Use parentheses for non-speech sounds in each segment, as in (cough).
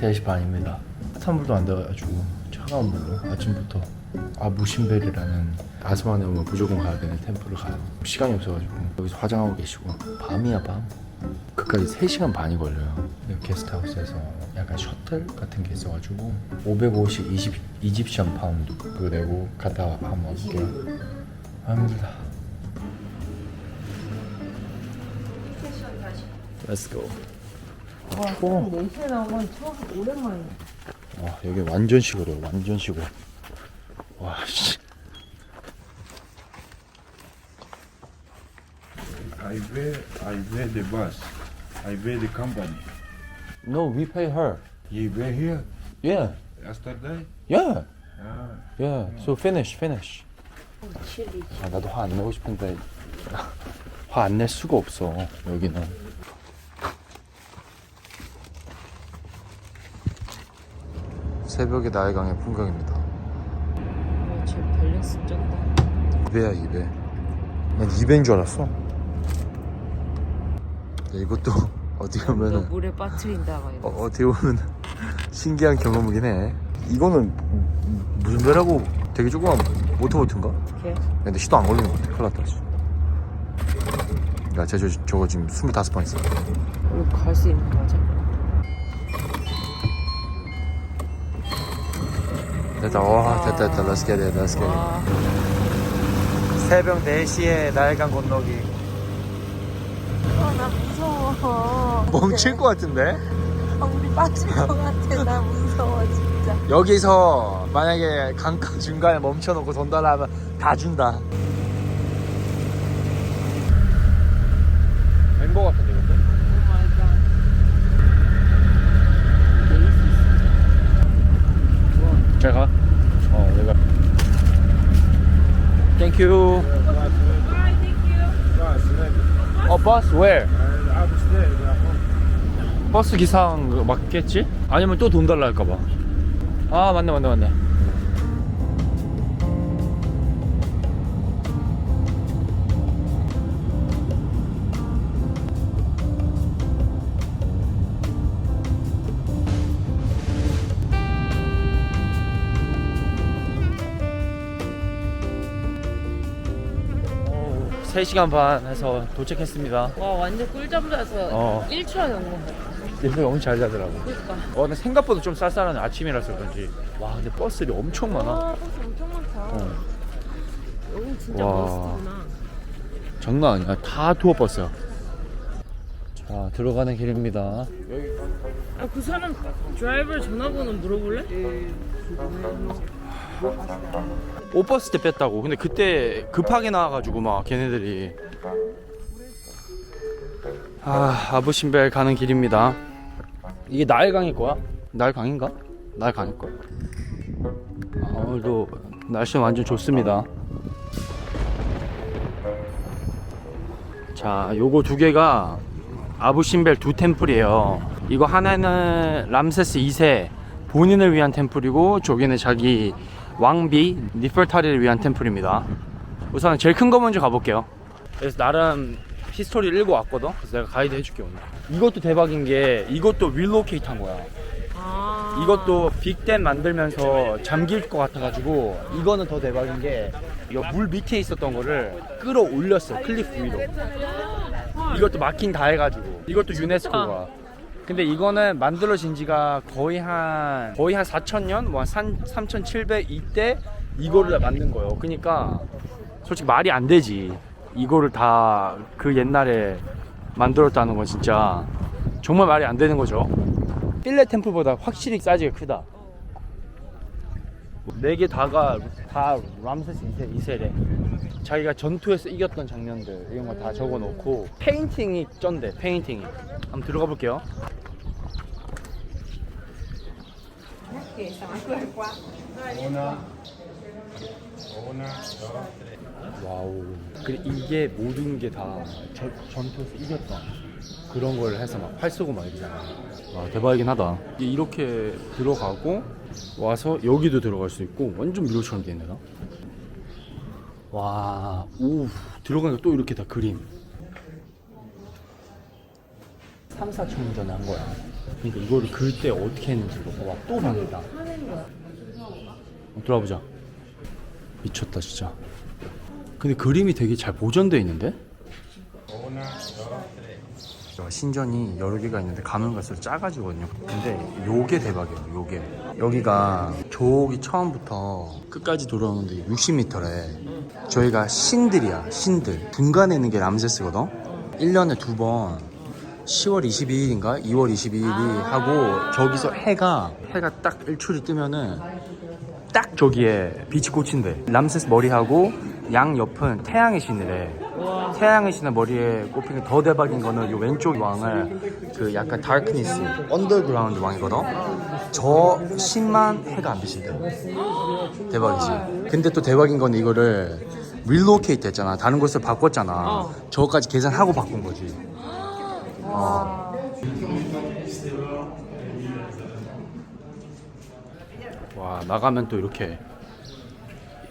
3시 반입니다. 따뜻한 물도 안 돼가지고 차가운 물로 아침부터 아 무신벨이라는 아스만에 오면 무조건 가야 되는 템플을 가요. 시간이 없어가지고 여기서 화장하고 계시고 밤이야 밤. 그까지 3시간 반이 걸려요. 여기 게스트하우스에서 약간 셔틀 같은 게 있어가지고 550 20, 이집션 파운드 그거 내고 갔다 와밥 먹을게요. 아 힘들다. Let's go. 와, 어. 4시에 나온 건 처음 오랜만이야. 와 여기 완전 시골이에요 완전 시골 와 씨 I pay, I pay the bus. I pay the company. No we pay her You pay here Yeah yesterday? Yeah Ah, Yeah So finish finish 아 나도 화 안 내고 싶은데 화 안 낼 수가 없어 여기는 새벽의 나일강의 풍경입니다 와, 쟤 밸런스 쩐다. 2배야 2배 난 2배인 줄 알았어 야, 이것도 (laughs) 어떻게 너 보면은 물에 빠뜨린다가 이거. 어, 어떻게 보면 (laughs) 신기한 경험이긴 해. 이거는 무슨 배라고 되게 조그만 모터보트인가? 걔? 근데 시도 안 걸리는 것 같아. 큰일 났다. 야, 쟤 저, 저거 지금 25번 있어. 우리 갈 수 있는 거맞 됐다. 와, 됐다, 됐다. Let's get it, let's get it. 와, 새벽 4시에 나일강 건너기. 아, 나 무서워. 멈출 것 같은데? 아, 우리 빠질 것 같아. 나 무서워, 진짜. 여기서 만약에 강가 중간에 멈춰놓고 돈 달라 하면 다 준다. 된거 같은데, 근데? 오 마이 갓. 레이스 잘 가? 어, 내가. Thank you. bus ready. 어, 버스 where? 버스 기상 맞겠지? 아니면 또 돈 달라 할까 봐. 아, 맞네, 맞네, 맞네. 3시간 반 해서 도착했습니다. 와, 완전 꿀잠 자서 어. 1초 안에 온거 같아. 근데 너무 잘 자더라고. 그니까. 어, 근데 생각보다 좀 쌀쌀한 아침이라서 그런지. 와, 근데 버스들이 엄청 많아. 와, 버스 엄청 많다. 어, 여기 진짜 와. 버스구나. 장난 아니야. 다 투어 버스야. 자, 들어가는 길입니다. 아, 그 사람 드라이버 전화번호 물어볼래? 옷 버스 때 뺐다고. 근데 그때 급하게 나와가지고 막 걔네들이. 아, 아부신벨 가는 길입니다. 이게 나일강일 거야? 나일강인가? 나일강일 거야. 아, 오늘도 날씨 완전 좋습니다. 자, 요거 두 개가 아부신벨 두 템플이에요. 이거 하나는 람세스 2세 본인을 위한 템플이고 저기는 자기 왕비 니퍼타리를 위한 템플입니다. 우선 제일 큰 거 먼저 가볼게요. 그래서 나름 히스토리를 읽고 왔거든. 그래서 내가 가이드 해줄게 오늘. 이것도 대박인 게 이것도 윌로케이트 한 거야. 아. 이것도 빅댐 만들면서 잠길 것 같아가지고 이거는 더 대박인 게 이거 물 밑에 있었던 거를 끌어올렸어 클리프 위로 이것도 마킹 다 해가지고 이것도 유네스코가 근데 이거는 만들어진 지가 거의 한 거의 한 4천년 뭐3,700 이때 이거를 만든 거예요 그러니까 솔직히 말이 안 되지 이거를 다 그 옛날에 만들었다는 건 진짜 정말 말이 안 되는 거죠 필레 템플보다 확실히 사이즈가 크다. 네 개 다가 다 람세스 2세, 2세래. 자기가 전투에서 이겼던 장면들 이런 거 다 적어 놓고 페인팅이 쩐대. 페인팅이. 한번 들어가 볼게요. 와우. 그래 이게 모든 게 다 전투에서 이겼던 그런 걸 해서 막 활 쏘고 막 이러잖아. 와 대박이긴 하다. 이게 이렇게 들어가고 와서 여기도 들어갈 수 있고 완전 미로처럼 돼 있네요. 와, 오 들어가니까 또 이렇게 다 그림. 3, 4천 년 전에 한 거야. 그러니까 이거를 그때 어떻게 했는지 이거 봐봐. 또 방이다. 어, 들어보자. 미쳤다 진짜. 근데 그림이 되게 잘 보존돼 있는데? 신전이 여러 개가 있는데 가면 갈수록 작아지거든요. 근데 요게 대박이에요. 요게 여기가 저기 처음부터 끝까지 돌아오는데 60m래. 저희가 신들이야. 신들. 중간에 있는 게 람세스거든. 1년에 두 번. 10월 22일인가 2월 22일이 하고 저기서 해가 해가 딱 일출이 뜨면은 딱 저기에 빛이 꽂힌대. 람세스 머리하고 양 옆은 태양의 신이래. 태양의 신의 머리에 꼽힌 게 더 대박인 거는 이 왼쪽 왕을 그 약간 다크니스, 언더그라운드 왕이거든. 저 신만 해가 안 비친대. 대박이지. 근데 또 대박인 건 이거를 릴로케이트 했잖아. 다른 곳을 바꿨잖아. 어. 저거까지 계산하고 바꾼 거지. 어. 와 나가면 또 이렇게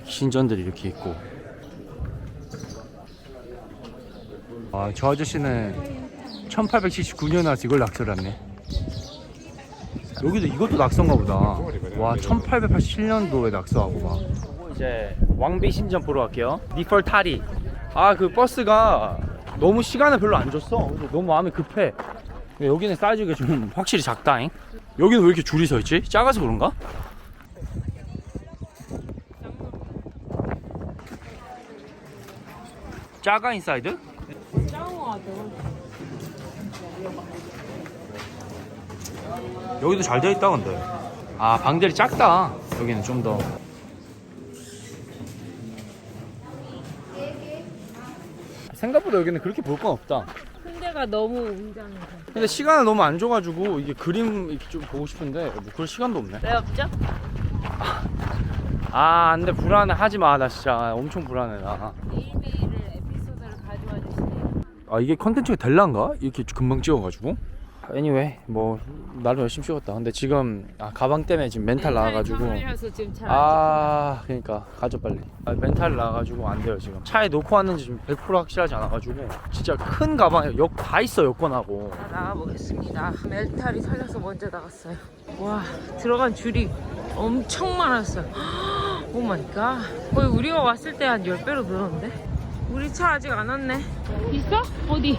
신전들이 이렇게 있고. 아, 저 아저씨는 1879년에 와서 이걸 낙서했네. 여기도 이것도 낙서인가 보다. 와 1887년도에 낙서하고 막. 이제 왕비 신전 보러 갈게요. 니펄타리 아 그 버스가 너무 시간을 별로 안 줬어 그래서 너무 마음이 급해 근데 여기는 사이즈가 좀 확실히 작다잉 여기는 왜 이렇게 줄이 서 있지? 작아서 그런가? 작아 인사이드? 여기도 잘 되어 있다 근데 아 방들이 작다 여기는 좀 더 생각보다 여기는 그렇게 볼 건 없다 큰 데가 너무 웅장해서. 근데 시간을 너무 안 줘가지고 이게 그림 이렇게 좀 보고 싶은데 뭐 그럴 시간도 없네 왜 없죠? 아 안돼 불안해 하지 마 나 진짜 엄청 불안해 나. 매일매일을 에피소드를 가져와 주시네요. 아 이게 컨텐츠가 될란가? 이렇게 금방 찍어가지고 anyway 뭐 나름 열심히 찍었다 근데 지금 아 가방 때문에 지금 멘탈 나와가지고 서 지금 잘안 아 그러니까 가져 빨리 아, 멘탈 나가지고 안 돼요 지금 차에 놓고 왔는지 지금 100% 확실하지 않아가지고 진짜 큰 가방에 역 다 있어 여권하고 찍- 나가 보겠습니다. 멜탈이 살려서 먼저 나갔어요. 와 들어간 줄이 엄청 많았어요. (gasps) 오 마이 갓. 거의 우리가 왔을 때 한 10배로 늘었는데? 우리 차 아직 안 왔네. 있어? 어디?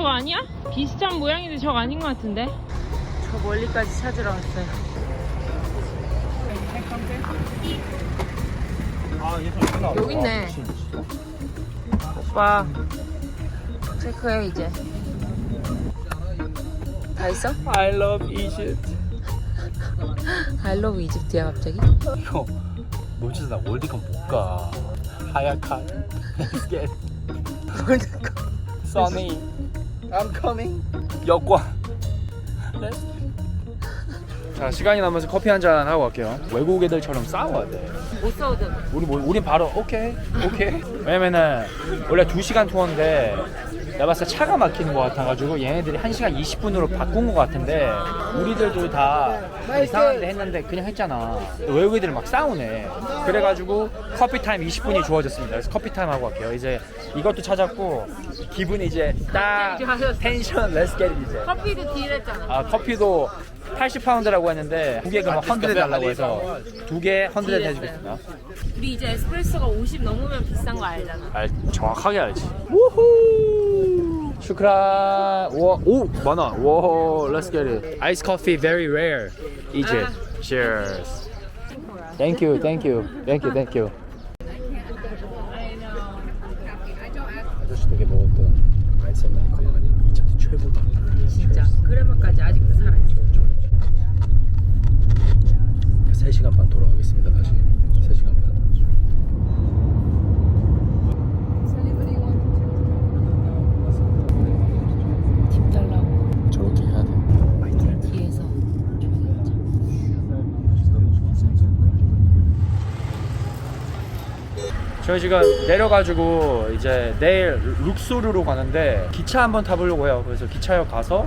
저거 아니야? 비슷한 모양인데 저거 아닌 것 같은데? 저 멀리까지 찾으러 왔어요. 여기 있네. 오빠 체크해 이제. 다 있어? I love Egypt (laughs) I love 이집트야 갑자기? 형 놓치서 나 월드컵 못 가 하얗칸 Let's get (laughs) 월드컵. sunny I'm coming. 여권 Let's 자 시간이 남아서 커피 한 잔 하고 갈게요. 외국 애들처럼 싸워야 돼. 못 싸우든. 우리 뭐 우린 바로 오케이 오케이. 왜냐면은 원래 2 시간 투어인데 내가 봤을 때 차가 막히는 것 같아가지고 얘네들이 1시간 20분으로 바꾼 것 같은데 우리들도 다 이상한데 했는데 그냥 했잖아 외국 애들은 막 싸우네 그래가지고 커피 타임 20분이 주어졌습니다 그래서 커피 타임 하고 갈게요 이제 이것도 찾았고 기분이 이제 딱 텐션 렛츠 겟 이제 커피도 딜했잖아. 아 커피도 80파운드라고 했는데 두 개가 막100 달라고 해서 두개 100 해주겠습니다 우리 이제 에스프레소가 50 넘으면 비싼 거 알잖아. 알 정확하게 알지. 우후. 슈크라. 와, 오 많아. 와, let's get it. Ice coffee very rare. Egypt. Cheers. Thank you, thank you, thank you, thank you. 아저씨 댁에 먹었던 아이스 아메리카노는 이집트 최고다. 진짜 그래마까지 아직도 살아있어. 3시간 반 돌아가겠습니다 다시 3시간 반 팁 달라고 저렇게 해야 돼 뒤에서 저희 지금 내려가지고 이제 내일 룩소르로 가는데 기차 한번 타보려고 해요. 그래서 기차역 가서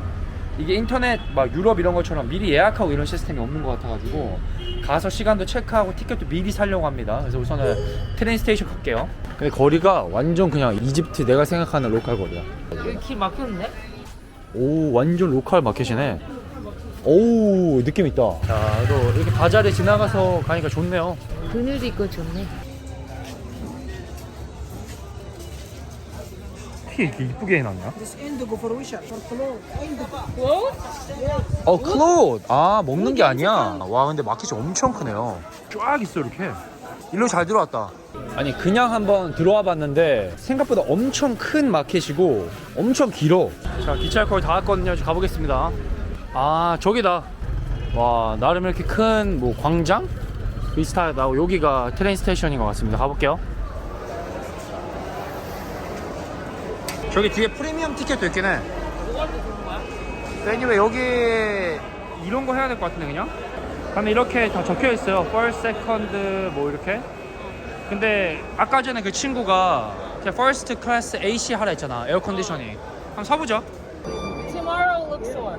이게 인터넷 막 유럽 이런 것처럼 미리 예약하고 이런 시스템이 없는 것 같아가지고 가서 시간도 체크하고 티켓도 미리 사려고 합니다. 그래서 우선은 트레인 스테이션 갈게요. 근데 거리가 완전 그냥 이집트 내가 생각하는 로컬 거리야. 여기 길 막혔는데? 오 완전 로컬 마켓이네 오 느낌 있다 자 또 이렇게 바자를 지나가서 가니까 좋네요 그늘도 있고 좋네. 어떻게 이렇게 이쁘게 해놨냐? This indigo for wish for clothes. Indigo. 어 클로드 아 먹는 게 아니야. 와 근데 마켓이 엄청 크네요. 쫙 있어 이렇게. 일로 잘 들어왔다. 아니 그냥 한번 들어와 봤는데 생각보다 엄청 큰 마켓이고 엄청 길어. 자 기차역 거의 다 왔거든요. 이제 가보겠습니다. 아 저기다. 와 나름 이렇게 큰 뭐 광장? 비슷하다고 여기가 트레인 스테이션인 것 같습니다. 가볼게요 저기 뒤에 프리미엄 티켓도 있긴 해 애니웨이 여기 이런 거 해야 될 것 같은데 그냥? 근데 이렇게 다 적혀 있어요. first, second 뭐 이렇게. 근데 아까 전에 그 친구가 제가 first class AC 하라 했잖아. 에어 컨디셔닝. 한번 서보죠. Tomorrow looks sore.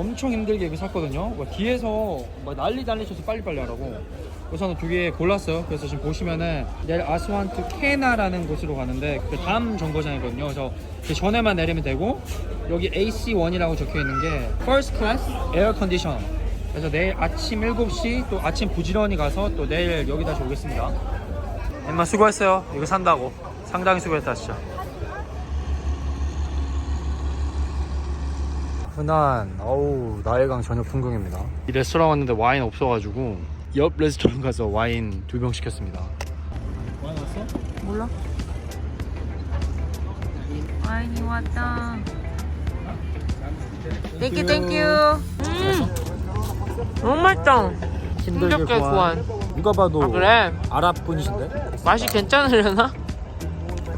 엄청 힘들게 여기 샀거든요. 뭐 뒤에서 막 난리 난리쳐서 빨리빨리 하라고. 그래서 저는 두 개 골랐어요. 그래서 지금 보시면은 내일 아스완트 케나라는 곳으로 가는데 그 다음 정거장이거든요. 그래서 그 전에만 내리면 되고 여기 AC1이라고 적혀 있는 게 First Class Air Condition. 그래서 내일 아침 7시 또 아침 부지런히 가서 또 내일 여기 다시 오겠습니다. 엠마 수고했어요. 이거 산다고. 상당히 수고했다 진짜. 흔한 어우 나일강 저녁 풍경입니다. 이 레스토랑 왔는데 와인 없어가지고 옆 레스토랑 가서 와인 두 병 시켰습니다. 와인 왔어? 몰라? 와인이 왔다. 땡큐 땡큐. 음. 너무 맛있다. 힘겹게 구한. 누가 봐도 아 그래? 아랍 분이신데? 맛이 괜찮으려나?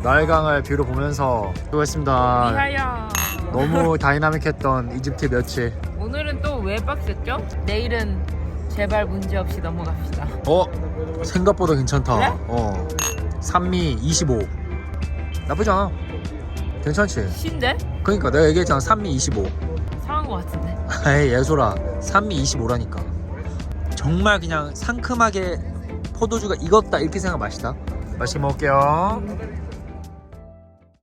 나일강을 뷰로 보면서 수고했습니다. 미하야. 너무 다이나믹했던 이집트 며칠. 오늘은 또 왜 빡셌죠? 내일은 제발 문제 없이 넘어갑시다. 어 생각보다 괜찮다. 그래? 어 산미 25 나쁘지 않아. 괜찮지? 신데? 그러니까 내가 얘기했잖아 산미 25. 상한 것 같은데. (laughs) 에이 예솔아 산미 25라니까 정말 그냥 상큼하게 포도주가 익었다 이렇게 생각 맛이다 맛있게 먹을게요